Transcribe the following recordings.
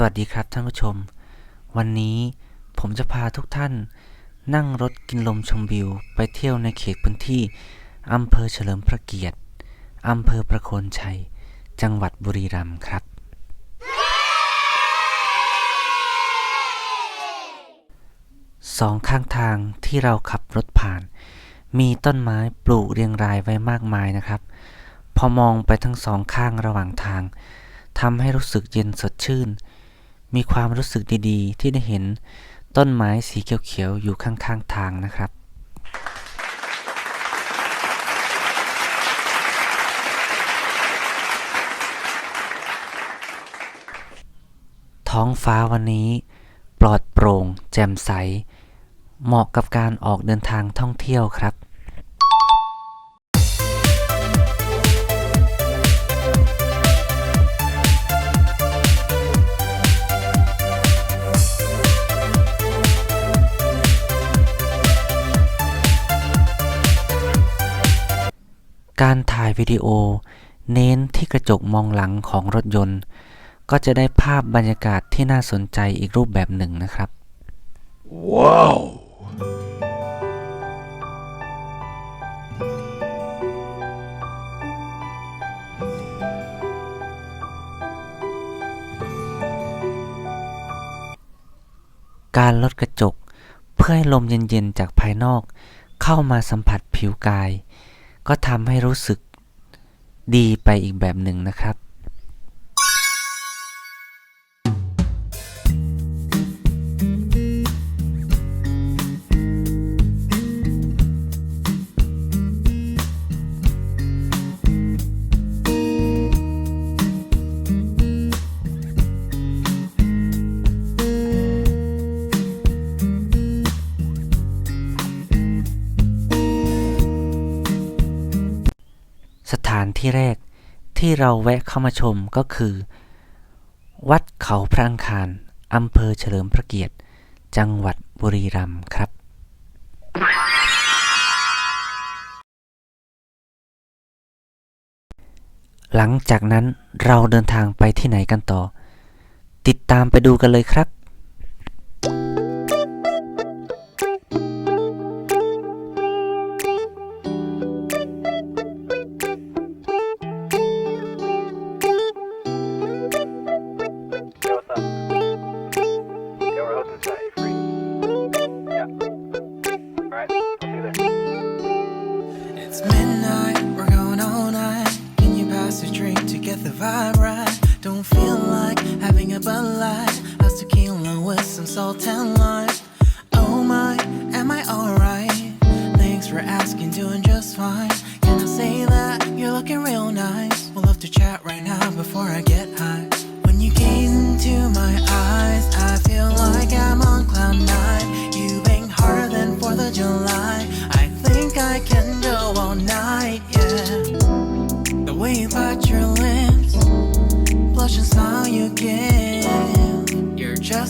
สวัสดีครับท่านผู้ชม วันนี้ผมจะพาทุกท่าน นั่งรถกินลมชมวิว ไปเที่ยวในเขตพื้นที่อำเภอเฉลิมพระเกียรติอำเภอประโคนชัย จังหวัดบุรีรัมย์ครับ สองข้างทางที่เราขับรถผ่าน มีต้นไม้ปลูกเรียงรายไว้มากมายนะครับ พอมองไปทั้งสองข้างระหว่างทางทำให้รู้สึกเย็นสดชื่น มีความรู้สึกดีๆ ที่ได้เห็นต้นไม้สีเขียวๆอยู่ข้างๆทางนะครับ ท้องฟ้าวันนี้ปลอดโปร่ง แจ่มใส เหมาะกับการออกเดินทางท่องเที่ยวครับ การถ่ายวิดีโอ เน้นที่กระจกมองหลังของรถยนต์ ก็จะได้ภาพบรรยากาศที่น่าสนใจอีกรูปแบบหนึ่งนะครับ Wow! การลดกระจกเพื่อให้ลมเย็นๆจากภายนอก เข้ามาสัมผัสผิวกาย ก็ทำให้รู้สึกดีไปอีกแบบหนึ่งนะครับ ที่แรกที่เราแวะเข้ามาชมก็คือ วัดเขาพระอังคารอำเภอเฉลิมพระเกียรติ จังหวัดบุรีรัมย์ครับ หลังจากนั้นเราเดินทางไปที่ไหนกันต่อ ติดตามไปดูกันเลยครับ right? Don't feel like having a Bud Light. How's tequila with some salt and lime? Oh my, am I alright? Thanks for asking, doing just fine. Can I say that you're looking real nice? We'll love to chat right now before I get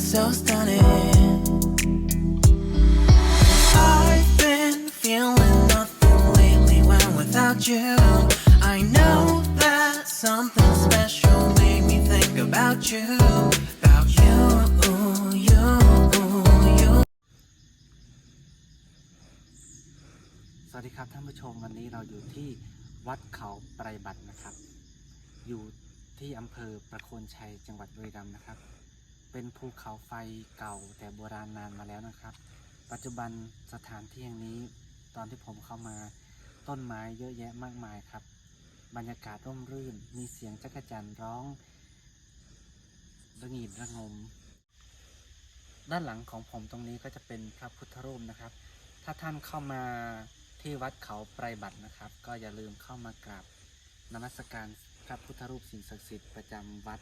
so stunning. I've been feeling nothing lately when without you. I know that something special made me think about you. About you, you, you. สวัสดีครับท่านผู้ชมวันนี้เราอยู่ที่วัดเขาไตรบัตรนะครับ อยู่ที่อำเภอประโคนชัยจังหวัดบุรีรัมย์นะครับ เป็นภูเขาไฟเก่าแต่โบราณนานมาแล้วนะครับ ปัจจุบันสถานที่แห่งนี้ตอนที่ผมเข้ามาต้นไม้เยอะแยะมากมายครับ บรรยากาศร่มรื่น มีเสียงจักจั่นร้องระงีบระงม ด้านหลังของผมตรงนี้ก็จะเป็นพระพุทธรูปนะครับ ถ้าท่านเข้ามาที่วัดเขาไพรบัตรนะครับ ก็อย่าลืมเข้ามากราบนมัสการพระพุทธรูปสิ่งศักดิ์สิทธิ์ประจำวัด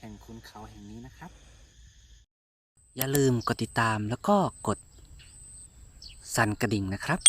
แห่งคุณเขาแห่งนี้นะครับ อย่าลืมกดติดตามแล้วก็กดสั่นกระดิ่งนะครับ